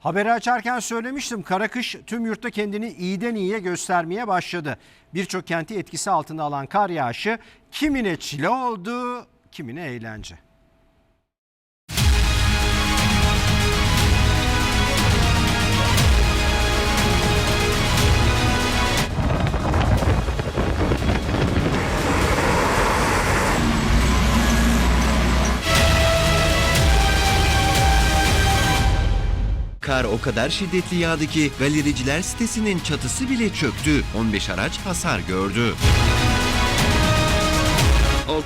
Haberi açarken söylemiştim kara kış tüm yurtta kendini iyiden iyiye göstermeye başladı. Birçok kenti etkisi altına alan kar yağışı kimine çile oldu, kimine eğlence. Kar o kadar şiddetli yağdı ki galericiler sitesinin çatısı bile çöktü. 15 araç hasar gördü.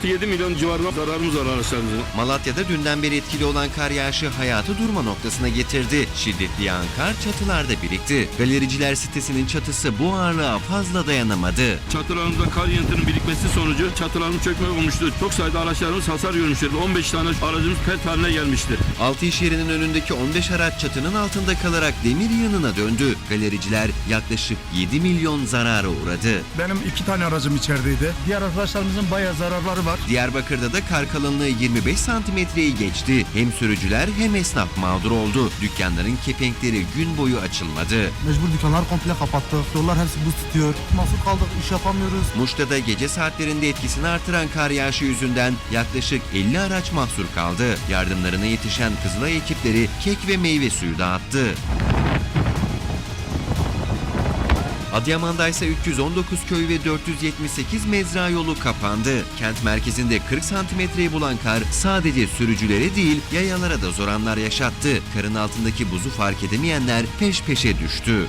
6-7 milyon civarında zararımız var araçlarımızın. Malatya'da dünden beri etkili olan kar yağışı hayatı durma noktasına getirdi. Şiddetli yağan kar çatılarda birikti. Galericiler sitesinin çatısı bu ağırlığa fazla dayanamadı. Çatılarımızda kar yığıntının birikmesi sonucu çatılarımız çökme olmuştu. Çok sayıda araçlarımız hasar görmüşlerdi. 15 tane aracımız pert haline gelmiştir. 6 iş yerinin önündeki 15 araç çatının altında kalarak demir yığınına döndü. Galericiler yaklaşık 7 milyon zarara uğradı. Benim iki tane aracım içerideydi. Diğer arkadaşlarımızın bayağı zararları var. Diyarbakır'da da kar kalınlığı 25 santimetreyi geçti. Hem sürücüler hem esnaf mağdur oldu. Dükkanların kepenkleri gün boyu açılmadı. Mecbur dükkanlar komple kapattık. Yollar hepsi buz tutuyor. Mahsur kaldık, iş yapamıyoruz. Muş'ta da gece saatlerinde etkisini artıran kar yağışı yüzünden yaklaşık 50 araç mahsur kaldı. Yardımlarına yetişen Kızılay ekipleri kek ve meyve suyu dağıttı. Adıyaman'da ise 319 köy ve 478 mezra yolu kapandı. Kent merkezinde 40 santimetreyi bulan kar sadece sürücülere değil yayalara da zor anlar yaşattı. Karın altındaki buzu fark edemeyenler peş peşe düştü.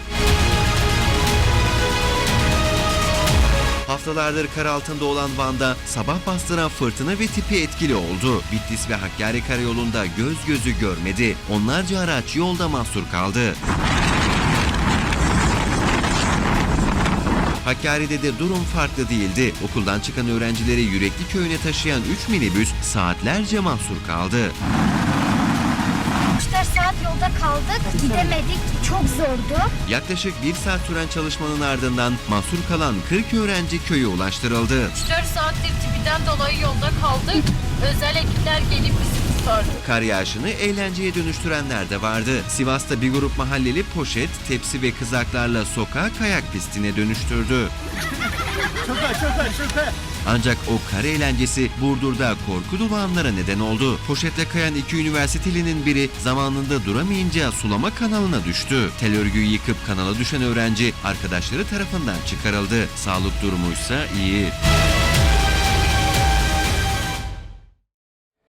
Haftalardır kar altında olan Van'da sabah bastıran fırtına ve tipi etkili oldu. Bitlis ve Hakkari karayolunda göz gözü görmedi. Onlarca araç yolda mahsur kaldı. Hakkari'de de durum farklı değildi. Okuldan çıkan öğrencileri Yürekli köyüne taşıyan 3 minibüs saatlerce mahsur kaldı. 3-4 saat yolda kaldık. Gidemedik. Çok zordu. Yaklaşık bir saat süren çalışmanın ardından mahsur kalan 40 öğrenci köye ulaştırıldı. 4 saattir tipiden dolayı yolda kaldık. Özel ekipler gelip bizi kurtardı. Kar yağışını eğlenceye dönüştürenler de vardı. Sivas'ta bir grup mahalleli poşet, tepsi ve kızaklarla sokağı kayak pistine dönüştürdü. Ancak o kar eğlencesi Burdur'da korku dolu anlara neden oldu. Poşetle kayan iki üniversitelinin biri zamanında duramayınca sulama kanalına düştü. Tel örgüyü yıkıp kanala düşen öğrenci arkadaşları tarafından çıkarıldı. Sağlık durumuysa iyi.